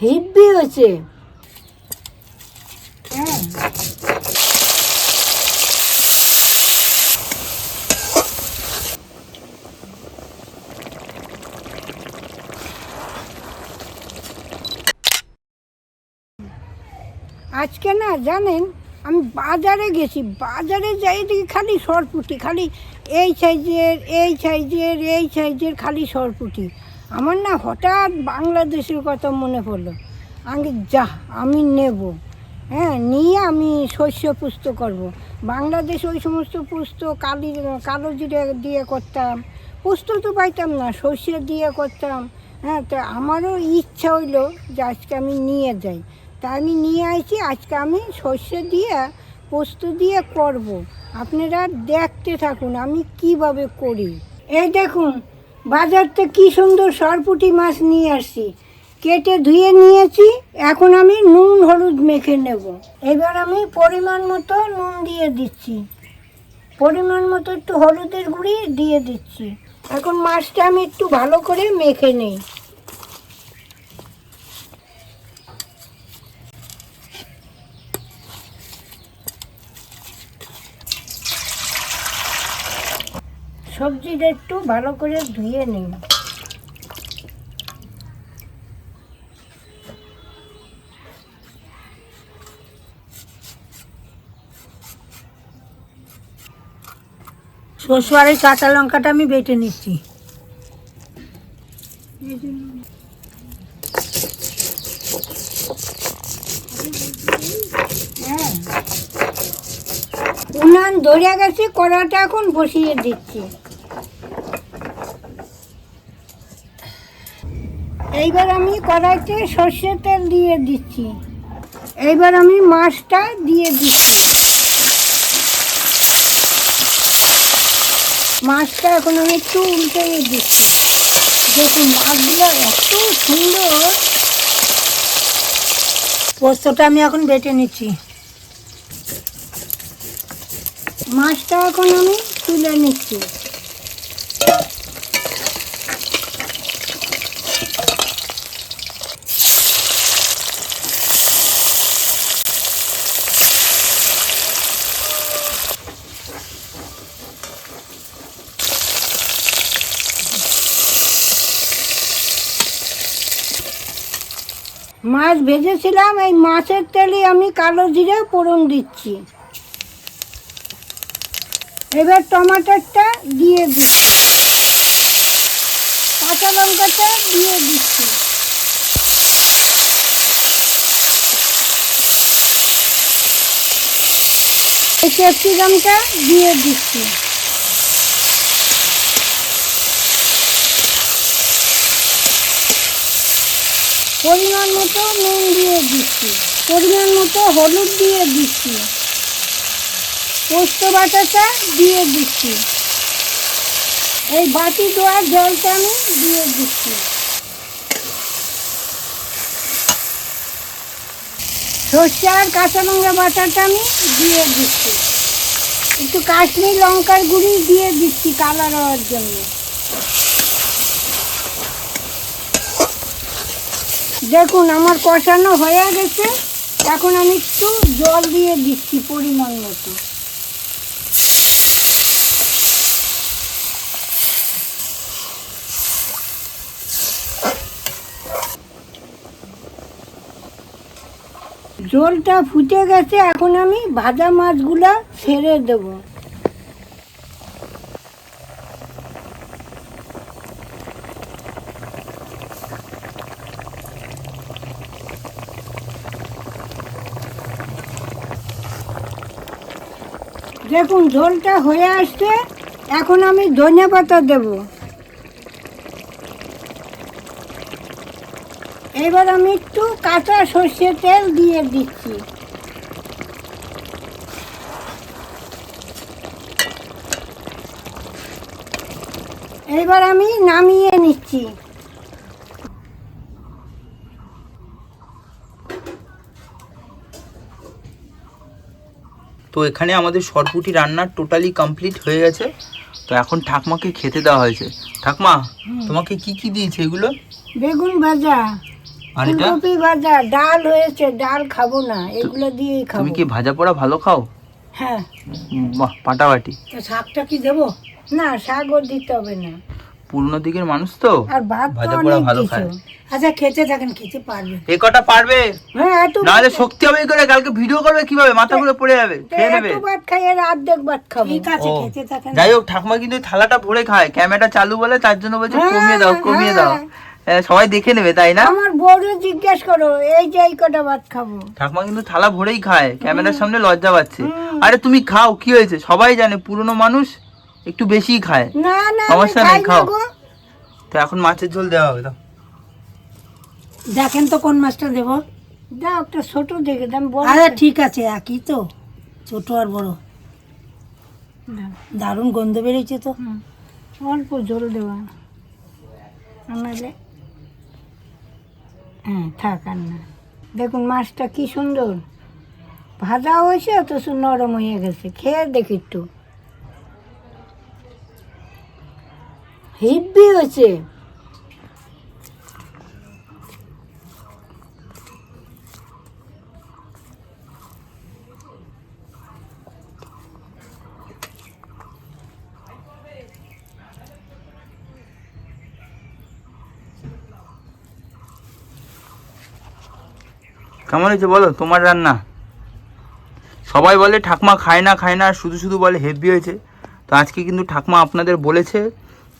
হিব্বি হয়েছে হ্যাঁ আজকে না জানেন, আমি বাজারে গেছি। বাজারে যাই দেখি খালি সরপুটি, খালি এই সাইজের এই সাইজের এই সাইজের খালি সরপুটি। আমার না হঠাৎ বাংলাদেশের কথা মনে পড়ল। আমি যা, আমি নেব। হ্যাঁ নিয়ে আমি শস্য পুস্ত করব। বাংলাদেশ ওই সমস্ত পুস্ত কালি, কালো জিরে দিয়ে করতাম। পুস্ত তো পাইতাম না শস্য দিয়ে করতাম। হ্যাঁ তো আমারও ইচ্ছা হইল যে আজকে আমি নিয়ে যাই। তা আমি নিয়ে আসি আজকে আমি শস্য দিয়ে পোস্ত দিয়ে করব। আপনারা দেখতে থাকুন আমি কীভাবে করি। এই দেখুন বাজার থেকে কী সুন্দর সরপুটি মাছ নিয়ে আসছি। কেটে ধুয়ে নিয়েছি, এখন আমি নুন হলুদ মেখে নেব। এবার আমি পরিমাণ মতো নুন দিয়ে দিচ্ছি। পরিমাণ মতো একটু হলুদের গুঁড়ি দিয়ে দিচ্ছি। এখন মাছটা আমি একটু ভালো করে মেখে নেই। সবজিটা একটু ভালো করে ধুয়ে নিন শস্য এই কাঁচা লঙ্কাটা আমি বেটে নিচ্ছি। হ্যাঁ। উনান ধরে গেছে, কড়াটা এখন বসিয়ে দিচ্ছি। এইবার আমি কড়াইতে সর্ষের তেল দিয়ে দিচ্ছি। এইবার আমি মাছটা দিয়ে দিচ্ছি। মাছটা এখন আমি একটু উল্টে দিচ্ছি। দেখুন, মাছগুলো এত সুন্দর। পোস্তটা আমি এখন বেটে নিচ্ছি। মাছটা এখন আমি তুলে নিচ্ছি। মাছ ভেজেছিলাম, এই মাছের তেলে আমি কালো জিরে ফোড়ন দিচ্ছি। এবার টমাটোরটা দিয়ে দিচ্ছি। কাঁচা লঙ্কাটা দিয়ে দিচ্ছি। ক্যাপসিকামটা দিয়ে দিচ্ছি। পরিমাণ মতো নুন দিয়ে দিচ্ছি। পরিমাণ মতো হলুদ দিয়ে দিচ্ছি। পোস্ত বাটাটা দিয়ে দিচ্ছি। এই বাটি দেওয়ার জলটা আমি দিয়ে দিচ্ছি। সর্ষে আর কাঁচা লঙ্কা বাটাটা আমি দিয়ে দিচ্ছি। একটু কাশ্মীর লঙ্কার গুঁড়ি দিয়ে দিচ্ছি কালার হওয়ার জন্য। দেখুন, আমার কষানো হয়ে গেছে। এখন আমি একটু জল দিয়ে দিচ্ছি পরিমাণ মতো। জলটা ফুটে গেছে, এখন আমি ভাজা মাছগুলা ছেড়ে দেব। দেখুন ঝোলটা হয়ে আসছে। এখন আমি ধনে পাতা দেবো। এবার আমি একটু কাঁচা সর্ষের তেল দিয়ে দিচ্ছি। এবার আমি নামিয়ে নিচ্ছি। তো এখানে আমাদের সরপুটি রান্না টোটালি কমপ্লিট হয়ে গেছে। তো এখন ঠাকমাকে খেতে দেওয়া হয়েছে। ঠাকমা তোমাকে কি কি দিয়েছে এগুলো? বেগুন ভাজা আর এটা? ফুলকপি ভাজা ডাল হয়েছে ডাল খাব না এগুলো দিয়েই খাব। তুমি কি ভাজা পোড়া ভালো খাও? হ্যাঁ। বাহ পাটাবাটি। তো শাকটা কি দেবো? না শাকও দিতে হবে না। পুরনো দিকের মানুষ তো? আর ভাত ভাজা পোড়া ভালো খায়। আচ্ছা খেতে থাকেন খেতে পারবেন এ কটা পারবে? হ্যাঁ এত নাহলে শক্তি হবে করে কালকে ভিডিও করবে কীভাবে? মাথা ঘুরে পড়ে যাবে খেয়ে নেবে। এত ভাত খাই আর অর্ধেক ভাত খাব। ঠিক আছে খেতে থাকেন। যাই হোক ঠাকুমা কিন্তু থালাটা ভরে খায়। ক্যামেরা চালু বলে তার জন্য বলছে হ্যাঁ, কমিয়ে দাও কমিয়ে দাও। হ্যাঁ। হ্যাঁ, সবাই দেখে নেবে তাই না? আমার বউরে জিজ্ঞেস করো এই যে এই কটা ভাত খাব। ঠাকুমা কিন্তু থালা ভরেই খায়। ক্যামেরার সামনে লজ্জা পাচ্ছে। আরে তুমি খাও কি হয়েছে? সবাই জানে পুরনো মানুষ একটু বেশি খায়। না না সমস্যা নেই, খাও। তো এখন মাছের ঝোল দেওয়া হবে তো? দেখেন তো কোন মাছটা দেবো। দাও একটা ছোট দেখে দাম বড় আচ্ছা ঠিক আছে একই তো। ছোট আর বড়। দারুণ গন্ধ বেরিয়েছে তো। হুম, অল্প ঝোল দেওয়া। নাহলে হ্যাঁ থাক আর না। দেখুন মাছটা কি সুন্দর। ভাজা হয়েছে অত নরম হয়ে গেছে। খেয়ে দেখি একটু। হিব্বি হয়েছে কেমন হয়েছে বলো, তোমার রান্না? সবাই বলে ঠাকমা খায় না খায় না, শুধু শুধু বলে হেভি হয়েছে। তো আজকে কিন্তু ঠাকমা আপনাদের বলেছে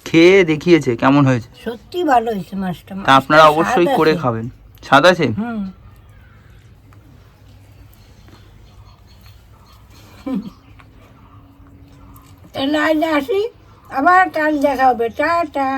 খেয়ে দেখিয়েছে কেমন হয়েছে? সত্যি ভালো হয়েছে মাছটা। তা আপনারা অবশ্যই করে খাবেন। স্বাদ আছে? হুম। তাহলে আজ আসি আবার কাল দেখা হবে। টাটা।